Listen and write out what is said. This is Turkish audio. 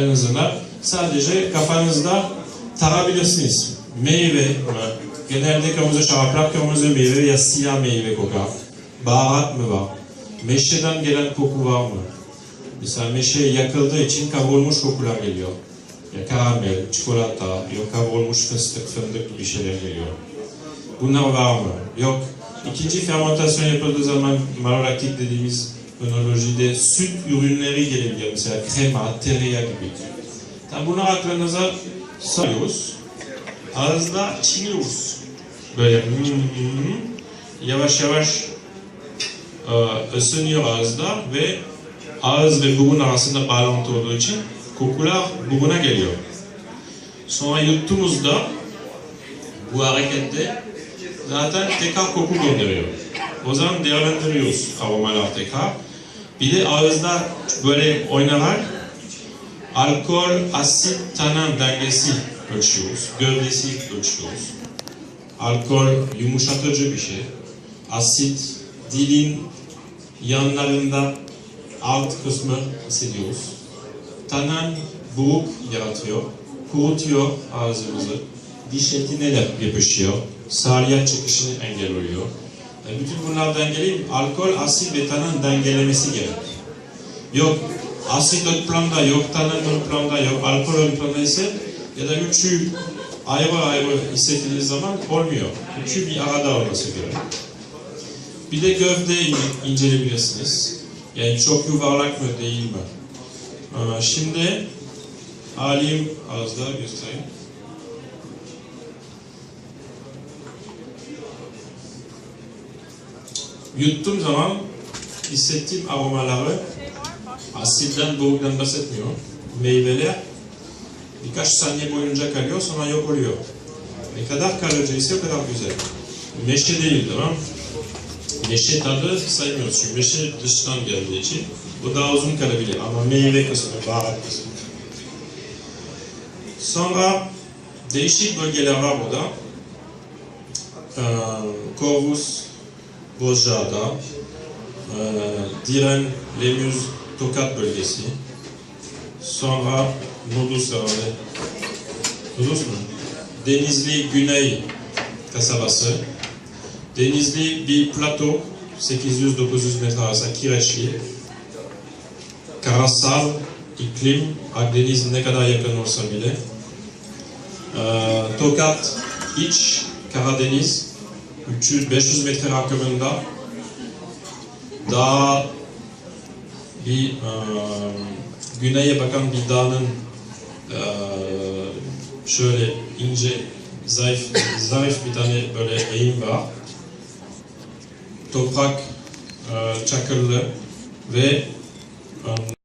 en azından sadece kafanızda tarabilirsiniz. Meyve, genelde kırmızı şaraplar kırmızı meyve ya siyah meyve kokar. Baharat mı var? Meşeden gelen koku var mı? Mesela meşe yakıldığı için kavrulmuş kokular geliyor. Ya karamel, çikolata, yok kavrulmuş fıstık, fındık bir şeyler geliyor. Bunlar var mı? Yok. İkinci fermentasyon yapıldığı zaman malolaktik dediğimiz önolojide süt ürünleri gelebiliyor. Mesela krema, tereyağı gibi. Tam bunlar aklınıza sarıyoruz. Ağızda çiğniyoruz. Böyle yavaş yavaş e, ısınıyor ağızda ve ağız ve burun arasında bağlantı olduğu için kokular buruna geliyor. Sonra yuttuğumuzda bu harekette zaten tekrar koku gönderiyor. O zaman değerlendiriyoruz aromalar tekrar. Bir de ağızda böyle oynarak alkol, asit, tanan dengesi ölçüyoruz. Gövdesi ölçüyoruz. Alkol yumuşatıcı bir şey. Asit dilin yanlarında alt kısmı hissediyoruz. Tanan buruk yaratıyor. Kurutuyor ağzımızı. Diş etine de yapışıyor. Salya çıkışını engelliyor. Yani bütün bunlar dengeli. Alkol, asit ve tanan dengelemesi gerek. Yok asit ön planda, yok tanan ön planda, yok alkol ön planda ise ya da üçü ayrı ayrı hissettiğiniz zaman olmuyor. Üçü bir arada olması gerek. Bir de gövde inceleyebilirsiniz. Yani çok yuvarlak mı değil mi? Ee, Şimdi alayım ağızda göstereyim. Yuttuğum zaman hissettiğim aromaları asitten boğuktan bahsetmiyor. Meyveler birkaç saniye boyunca kalıyor sonra yok oluyor. Ne kadar kalıcı ise o kadar güzel. Meşe değil tamam Meşe tadı saymıyoruz çünkü meşe dıştan geldiği için bu daha uzun kalabilir ama meyve kısmı, baharat kısmı. Sonra değişik bölgeler var burada. Ee, Corvus, Bozcaada, e, Diren, Lemüz, Tokat bölgesi. Sonra Nudus herhalde. Nudus mu? Denizli Güney kasabası. Denizli bir plato, 800-900 metre arası Kireçli. Karasal iklim, Akdeniz ne kadar yakın olsa bile. Ee, Tokat iç, Karadeniz, 300-500 metre rakımında. Daha bir e, güneye bakan bir dağın e, şöyle ince, zayıf, zarif bir tane böyle eğim var. Toprak e, çakırlı ve e,